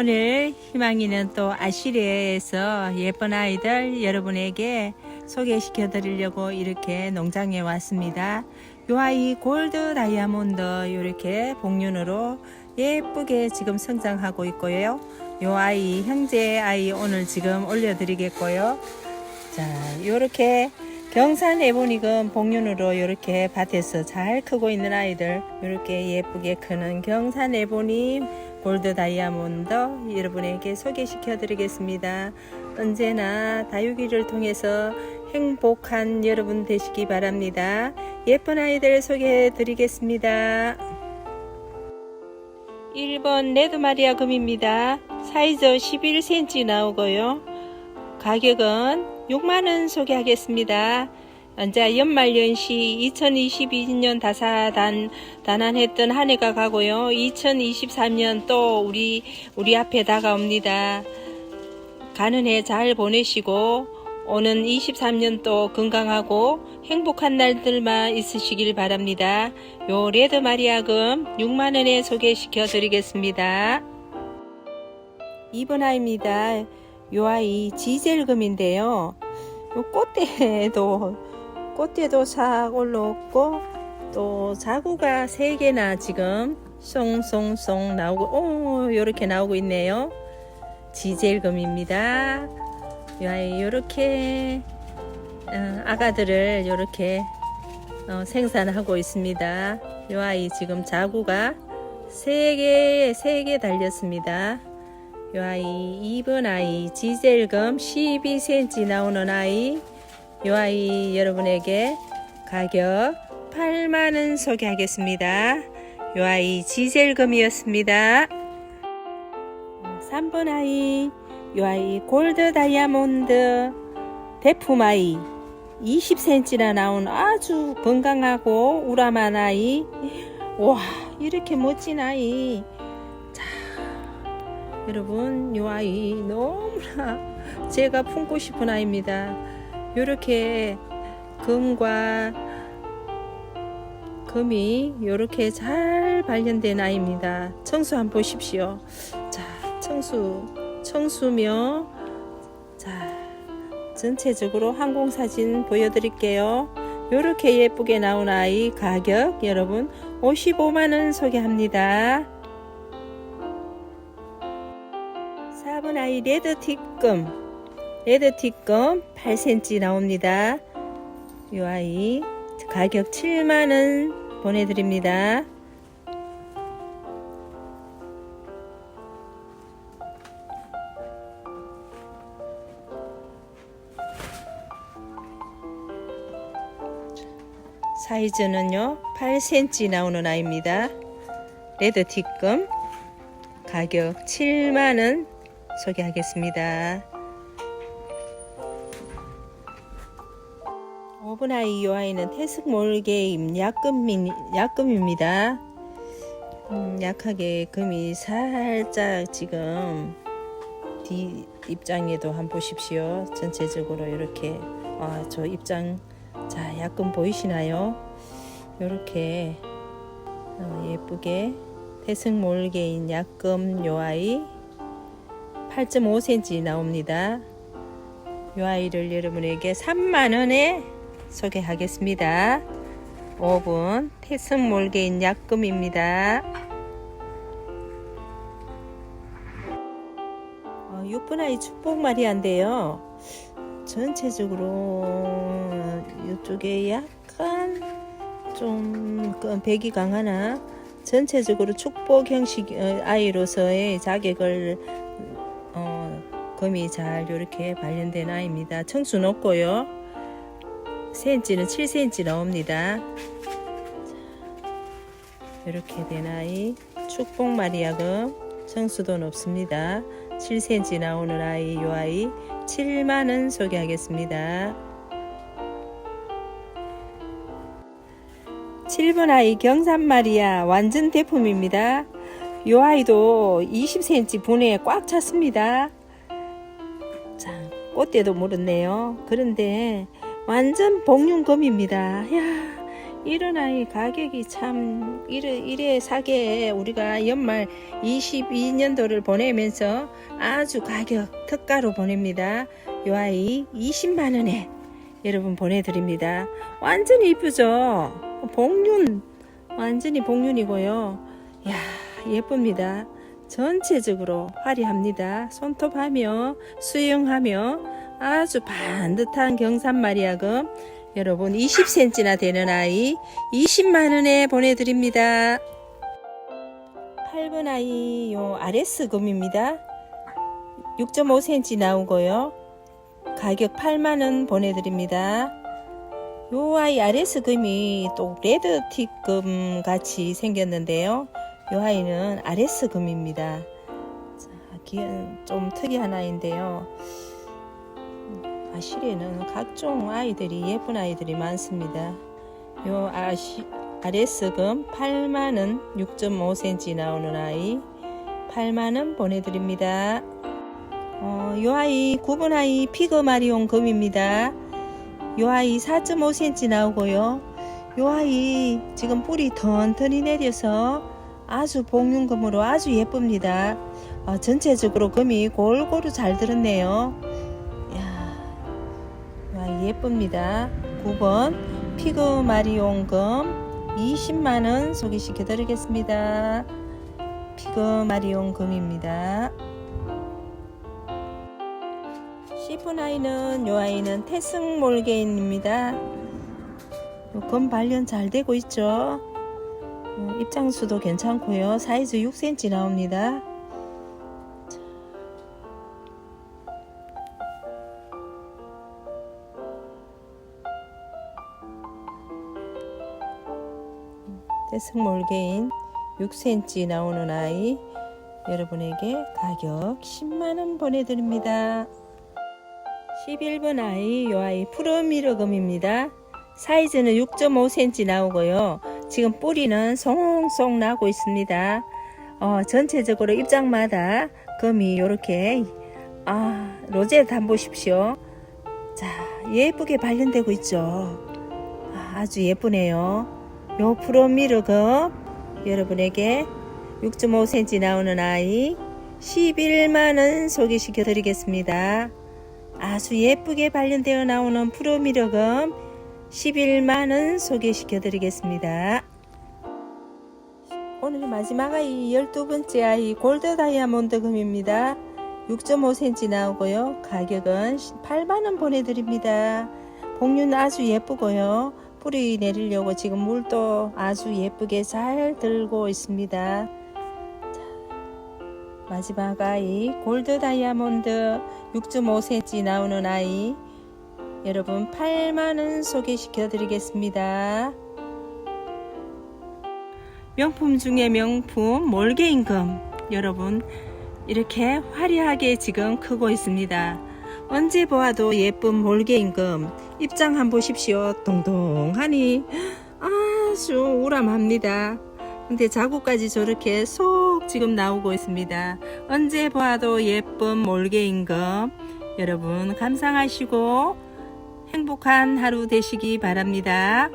오늘 희망이는 또 아시리에에서 예쁜 아이들 여러분에게 소개시켜 드리려고 이렇게 농장에 왔습니다. 요 아이 골드 다이아몬드 이렇게 복륜으로 예쁘게 지금 성장하고 있고요. 요 아이 형제 아이 오늘 지금 올려 드리겠고요. 자, 요렇게 경산 에보닉은 복륜으로 이렇게 밭에서 잘 크고 있는 아이들 이렇게 예쁘게 크는 경산 에보닉 골드 다이아몬드 여러분에게 소개시켜 드리겠습니다. 언제나 다육이를 통해서 행복한 여러분 되시기 바랍니다. 예쁜 아이들 소개해 드리겠습니다. 1번 레드마리아 금입니다. 사이즈 11cm 나오고요. 가격은 6만원 소개하겠습니다. 이제 연말연시 2022년 다사단 단안했던 한 해가 가고요. 2023년 또 우리 우리 앞에 다가옵니다. 가는 해 잘 보내시고 오는 23년 또 건강하고 행복한 날들만 있으시길 바랍니다. 요 레드 마리아금 6만 원에 소개시켜 드리겠습니다. 2번 아이입니다. 요 아이 지젤금인데요. 요 꽃대도 꽃대도 싹 올라왔고 또 자구가 3개나 지금 송송송 나오고 오 요렇게 나오고 있네요. 지젤금입니다. 요 아이 요렇게 어, 아가들을 요렇게 어, 생산하고 있습니다. 요 아이 지금 자구가 3개 3개 달렸습니다. 요 아이 2번 아이 지젤금 12cm 나오는 아이 요 아이 여러분에게 가격 8만원 소개하겠습니다. 요 아이 지젤금이었습니다. 3번 아이 요 아이 골드 다이아몬드 대품 아이 20cm나 나온 아주 건강하고 우람한 아이 와 이렇게 멋진 아이 여러분 이 아이 너무나 제가 품고 싶은 아이입니다. 이렇게 금과 금이 이렇게 잘 발견된 아이입니다. 청수 한번 보십시오. 자, 청수, 청수며 자, 전체적으로 항공 사진 보여드릴게요. 이렇게 예쁘게 나온 아이 가격 여러분 55만 원 소개합니다. 4번 아이 레드티금 레드티금 8cm 나옵니다. 이 아이 가격 7만원 보내드립니다. 사이즈는요 8cm 나오는 아이입니다. 레드티금 가격 7만원 소개하겠습니다. 5분 아이 이 아이는 태숙 몰게임 약금, 약금입니다. 음, 약하게 금이 살짝 지금 뒤 입장에도 한번 보십시오. 전체적으로 이렇게 아, 저 입장 자 약금 보이시나요? 이렇게 어, 예쁘게 태승 몰개인 약금 요 아이 8.5cm 나옵니다. 요 아이를 여러분에게 3만원에 소개하겠습니다. 5분 태승 몰개인 약금입니다. 어, 6분 아이 축복 마리아인데요. 전체적으로 이쪽에 약간 좀 백이 강하나 전체적으로 축복 형식 어, 아이로서의 자격을 어, 금이 잘 이렇게 발현된 아이입니다. 청수 높고요. 센치는 7cm 나옵니다. 이렇게 된 아이 축복 마리아금 청수도 높습니다. 7cm 나오는 아이 요 아이 7만원 소개하겠습니다. 7번 아이 경산마리아 완전 대품입니다. 요 아이도 20cm 분에 꽉 찼습니다. 자, 꽃대도 물었네요. 그런데 완전 복륜금입니다. 야, 이런 아이 가격이 참 이래, 이래 사게 우리가 연말 22년도를 보내면서 아주 가격 특가로 보냅니다. 요 아이 20만원에 여러분 보내드립니다. 완전히 이쁘죠? 복륜 완전히 복륜이고요. 야 예쁩니다. 전체적으로 화려합니다. 손톱하며 수영하며 아주 반듯한 경산마리아금 여러분 20cm나 되는 아이 20만원에 보내드립니다. 8번 아이 요 아레스금입니다. 6.5cm 나오고요. 가격 8만원 보내드립니다. 요 아이 아레스금이 또 레드틱금 같이 생겼는데요. 요 아이는 아레스 금입니다. 자, 기- 좀 특이한 아이인데요. 아실에는 각종 아이들이 예쁜 아이들이 많습니다. 요 아시, 아레스금 8만원 6.5cm 나오는 아이 8만원 보내드립니다. 어, 요 아이 9번 아이 피그 마리온 금입니다. 요 아이 4.5cm 나오고요. 요 아이 지금 뿌리 턴턴히 내려서 아주 복륜금으로 아주 예쁩니다. 어, 전체적으로 금이 골고루 잘 들었네요. 야, 요 아이 예쁩니다. 9번 피그 마리온 금 20만원 소개시켜 드리겠습니다. 피그 마리온 금입니다. 10분 아이는 요 아이는 태승 몰개인입니다. 요검 발견 잘 되고 있죠. 어, 입장수도 괜찮고요. 사이즈 6cm 나옵니다. 자. 태승 몰개인 6cm 나오는 아이 여러분에게 가격 10만원 보내드립니다. 11번 아이 요 아이 프로미러금입니다. 사이즈는 6.5cm 나오고요. 지금 뿌리는 송송 나고 있습니다. 어, 전체적으로 입장마다 금이 이렇게 아 로제트 한번 보십시오. 자 예쁘게 발견되고 있죠. 아, 아주 예쁘네요. 요 프로미러금 여러분에게 6.5cm 나오는 아이 11만원 소개시켜 드리겠습니다. 아주 예쁘게 발견되어 나오는 프로미러금 11만원 소개시켜 드리겠습니다. 오늘 마지막 아이 12번째 아이 골드 다이아몬드 금입니다. 6.5cm 나오고요. 가격은 8만원 보내드립니다. 복륜 아주 예쁘고요. 뿌리 내리려고 지금 물도 아주 예쁘게 잘 들고 있습니다. 자, 마지막 아이 골드 다이아몬드 6.5cm 나오는 아이 여러분 8만원 소개시켜 드리겠습니다. 명품 중에 명품 몰개임금 여러분 이렇게 화려하게 지금 크고 있습니다. 언제 보아도 예쁜 몰개임금 입장 한번 보십시오. 동동하니 아주 우람합니다. 근데 자국까지 저렇게 속 지금 나오고 있습니다. 언제 보아도 예쁜 몰개임금 여러분 감상하시고 행복한 하루 되시기 바랍니다.